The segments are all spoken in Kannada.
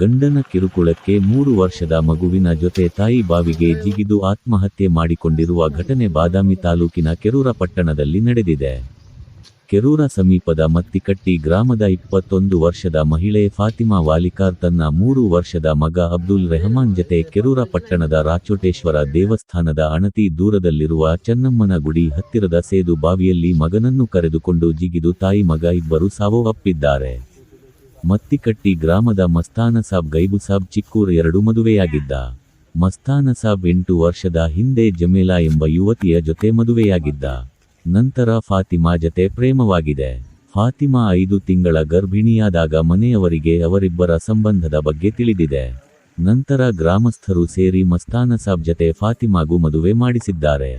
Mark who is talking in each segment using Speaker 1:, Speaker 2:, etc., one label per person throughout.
Speaker 1: ಗಂಡನ ಕಿರುಕುಳಕ್ಕೆ ಮೂರು ವರ್ಷದ ಮಗುವಿನ ಜೊತೆ ತಾಯಿ ಬಾವಿಗೆ ಜಿಗಿದು ಆತ್ಮಹತ್ಯೆ ಮಾಡಿಕೊಂಡಿರುವ ಘಟನೆ ಬಾದಾಮಿ ತಾಲೂಕಿನ ಕೆರೂರ ಪಟ್ಟಣದಲ್ಲಿ ನಡೆದಿದೆ. ಕೆರೂರ ಸಮೀಪದ ಮತ್ತಿಕಟ್ಟಿ ಗ್ರಾಮದ ಇಪ್ಪತ್ತೊಂದು ವರ್ಷದ ಮಹಿಳೆ ಫಾತಿಮಾ ವಾಲಿಕಾರ್ ತನ್ನ ಮೂರು ವರ್ಷದ ಮಗ ಅಬ್ದುಲ್ ರೆಹಮಾನ್ ಜತೆ ಕೆರೂರ ಪಟ್ಟಣದ ರಾಚೋಟೇಶ್ವರ ದೇವಸ್ಥಾನದ ಅಣತಿ ದೂರದಲ್ಲಿರುವ ಚನ್ನಮ್ಮನ ಗುಡಿ ಹತ್ತಿರದ ಸೇದು ಬಾವಿಯಲ್ಲಿ ಮಗನನ್ನು ಕರೆದುಕೊಂಡು ಜಿಗಿದು ತಾಯಿ ಮಗ ಇಬ್ಬರು ಸಾವು ಅಪ್ಪಿದ್ದಾರೆ. ಮತ್ತಿಕಟ್ಟಿ ಗ್ರಾಮದ ಮಸ್ತಾನ ಸಾಬ್ ಗೈಬು ಸಾಬ್ ಚಿಕ್ಕೂರ್ ಎರಡು ಮದುವೆಯಾಗಿದ್ದ. ಮಸ್ತಾನ ಸಾಬ್ ಎಂಟು ವರ್ಷದ ಹಿಂದೆ ಜಮೇಲಾ ಎಂಬ ಯುವತಿಯ ಜೊತೆ ಮದುವೆಯಾಗಿದ್ದ. ನಂತರ ಫಾತಿಮಾ ಜತೆ ಪ್ರೇಮವಾಗಿದೆ. ಫಾತಿಮಾ ಐದು ತಿಂಗಳ ಗರ್ಭಿಣಿಯಾದಾಗ ಮನೆಯವರಿಗೆ ಅವರಿಬ್ಬರ ಸಂಬಂಧದ ಬಗ್ಗೆ ತಿಳಿದಿದೆ. ನಂತರ ಗ್ರಾಮಸ್ಥರು ಸೇರಿ ಮಸ್ತಾನ ಸಾಬ್ ಜತೆ ಫಾತಿಮಾಗೂ ಮದುವೆ ಮಾಡಿಸಿದ್ದಾರೆ.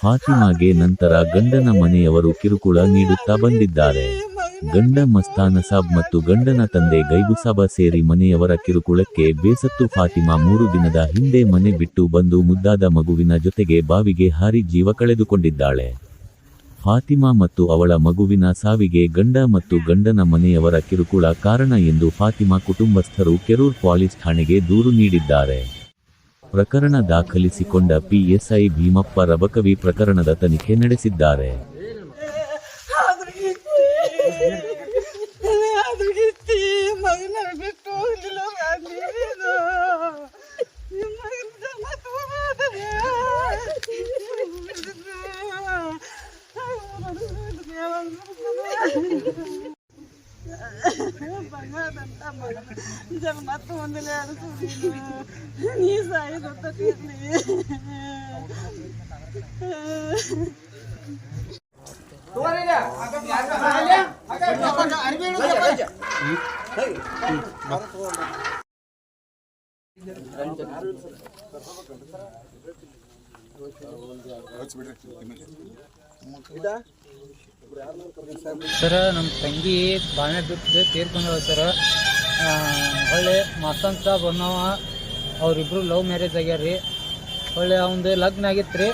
Speaker 1: ಫಾತಿಮಾಗೆ ನಂತರ ಗಂಡನ ಮನೆಯವರು ಕಿರುಕುಳ ನೀಡುತ್ತಾ ಬಂದಿದ್ದಾರೆ. ಗಂಡ ಮಸ್ತಾನ ಸಾಬ್ ಮತ್ತು ಗಂಡನ ತಂದೆ ಗೈಬುಸಾಬ ಸೇರಿ ಮನೆಯವರ ಕಿರುಕುಳಕ್ಕೆ ಬೇಸತ್ತು ಫಾತಿಮಾ ಮೂರು ದಿನದ ಹಿಂದೆ ಮನೆ ಬಿಟ್ಟು ಬಂದು ಮುದ್ದಾದ ಮಗುವಿನ ಜೊತೆಗೆ ಬಾವಿಗೆ ಹಾರಿ ಜೀವ ಕಳೆದುಕೊಂಡಿದ್ದಾಳೆ. ಫಾತಿಮಾ ಮತ್ತು ಅವಳ ಮಗುವಿನ ಸಾವಿಗೆ ಗಂಡ ಮತ್ತು ಗಂಡನ ಮನೆಯವರ ಕಿರುಕುಳ ಕಾರಣ ಎಂದು ಫಾತಿಮಾ ಕುಟುಂಬಸ್ಥರು ಕೆರೂರ್ ಪೊಲೀಸ್ ಠಾಣೆಗೆ ದೂರು ನೀಡಿದ್ದಾರೆ. ಪ್ರಕರಣ ದಾಖಲಿಸಿಕೊಂಡ ಪಿಎಸ್ಐ ಭೀಮಪ್ಪ ರಬಕವಿ ಪ್ರಕರಣದ ತನಿಖೆ ನಡೆಸಿದ್ದಾರೆ.
Speaker 2: ಅದ್ರಗಿತ್ತಿ ಮಗನ ಬಿಟ್ಟು ಹೋಗ್ಲಿಲ್ಲ ನೀನು ನಿಮ್ಮ
Speaker 3: ಸರ ನಮ್ಮ ತಂಗಿ ಬಾಳೆ ಬಿಟ್ಟು ತೀರ್ಕೊಂಡವ ಸರ. ಹೊಳ್ಳಿ ಮಸಂತ ಸಾಬ್ ಅನ್ನವ, ಅವರಿಬ್ರು ಲವ್ ಮ್ಯಾರೇಜ್ ಆಗ್ಯಾರ ರೀ ಹೊಳ್ಳಿ ಅವಂದು ಲಗ್ನ ಆಗಿತ್ತು ರೀ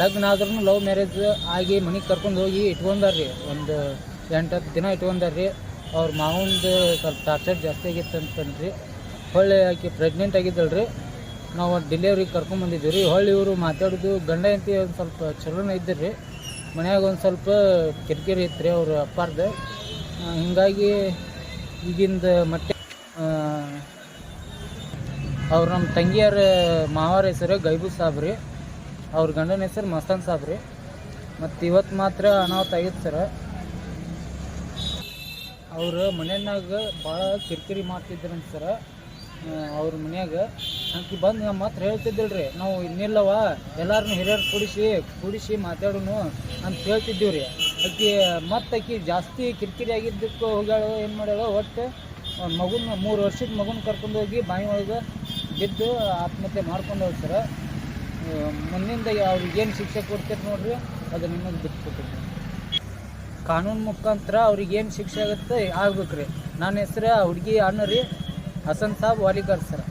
Speaker 3: ಲಗ್ನ ಆದ್ರೂ ಲವ್ ಮ್ಯಾರೇಜ್ ಆಗಿ ಮನೆಗೆ ಕರ್ಕೊಂಡು ಹೋಗಿ ಇಟ್ಕೊಂಡಾರ ರೀ ಒಂದು ಎಂಟು ಹತ್ತು ದಿನ ಇಟ್ಕೊಂಡಾರ ರೀ ಅವ್ರ ಮಾವಂದು ಸ್ವಲ್ಪ ಟಾರ್ಚರ್ ಜಾಸ್ತಿ ಆಗಿತ್ತು ಅಂತಂದ್ರಿ ಹೊಳ್ಳಿ ಆಕೆ ಪ್ರೆಗ್ನೆಂಟ್ ಆಗಿದ್ದಳು ರೀ ನಾವು ಡೆಲಿವರಿಗೆ ಕರ್ಕೊಂಬಂದಿದ್ದೀವಿ ರೀ. ಹೊಳ್ಳಿ ಇವರು ಮಾತಾಡೋದು ಗಂಡ ಎಂತಿ ಒಂದು ಸ್ವಲ್ಪ ಚಲೋನ ಇದ್ದರು. ರೀ ಮನ್ಯಾಗ ಒಂದು ಸ್ವಲ್ಪ ಕಿರಿಕಿರಿ ಇತ್ತು ರೀ ಅವ್ರ ಅಪ್ಪಾರ್ದು. ಹೀಗಾಗಿ ಈಗಿಂದ ಮತ್ತೆ ಅವ್ರು ನಮ್ಮ ತಂಗಿಯರ ಮಾವಾರ ಹೆಸರು ಗೈಬು ಸಾಬ್ ರೀ. ಅವ್ರ ಗಂಡನ ಹೆಸರು ಮಸ್ತಾನ್ ಸಾಬ್ ರೀ. ಮತ್ತು ಇವತ್ತು ಮಾತ್ರ ಅನಾಹುತ ಆಗಿತ್ತು ಸರ. ಅವ್ರ ಮನೆಯಾಗ ಭಾಳ ಕಿರಿಕಿರಿ ಮಾಡ್ತಿದ್ರಂತ ಸರ ಅವ್ರ ಮನ್ಯಾಗ. ಅಂಕಿ ಬಂದು ನಮ್ಮ ಹತ್ರ ಹೇಳ್ತಿದ್ದಿಲ್ಲ ರೀ ನಾವು ಇನ್ನಿಲ್ಲವ ಎಲ್ಲಾರನ್ನು ಹಿರಿಯರು ಕೂಡಿಸಿ ಕೂಡಿಸಿ ಮಾತಾಡೋನು ಅಂತ ಹೇಳ್ತಿದ್ದೀವಿ ರೀ ಆಕೆ ಮತ್ತೆ ಆಕಿ ಜಾಸ್ತಿ ಕಿರಿಕಿರಿ ಆಗಿದ್ದಕ್ಕೆ ಹೋಗ್ಯಾಳು, ಏನು ಮಾಡ್ಯಾಳು, ಒಟ್ಟು ಮಗುನ, ಮೂರು ವರ್ಷದ ಮಗುನ ಕರ್ಕೊಂಡು ಹೋಗಿ ಬಾಯಿ ಒಳಗೆ ಬಿದ್ದು ಆತ್ಮಹತ್ಯೆ ಮಾಡ್ಕೊಂಡು ಸರ. ಮುಂದಿಂದ ಅವ್ರಿಗೇನು ಶಿಕ್ಷೆ ಕೊಡ್ತೀರಿ ನೋಡ್ರಿ, ಅದು ನಿಮಗೆ ಬಿಟ್ಟು ಕಾನೂನು ಮುಖಾಂತರ ಅವ್ರಿಗೆ ಏನು ಶಿಕ್ಷೆ ಆಗುತ್ತೆ ಆಗ್ಬೇಕು ರೀ ನನ್ನ ಹೆಸ್ರು ಹುಡುಗಿ ಅಣ್ಣ ರೀ. ಹಸನ್ ಸಾಬ್ ವಾಲಿಕರ್ ಸರ್.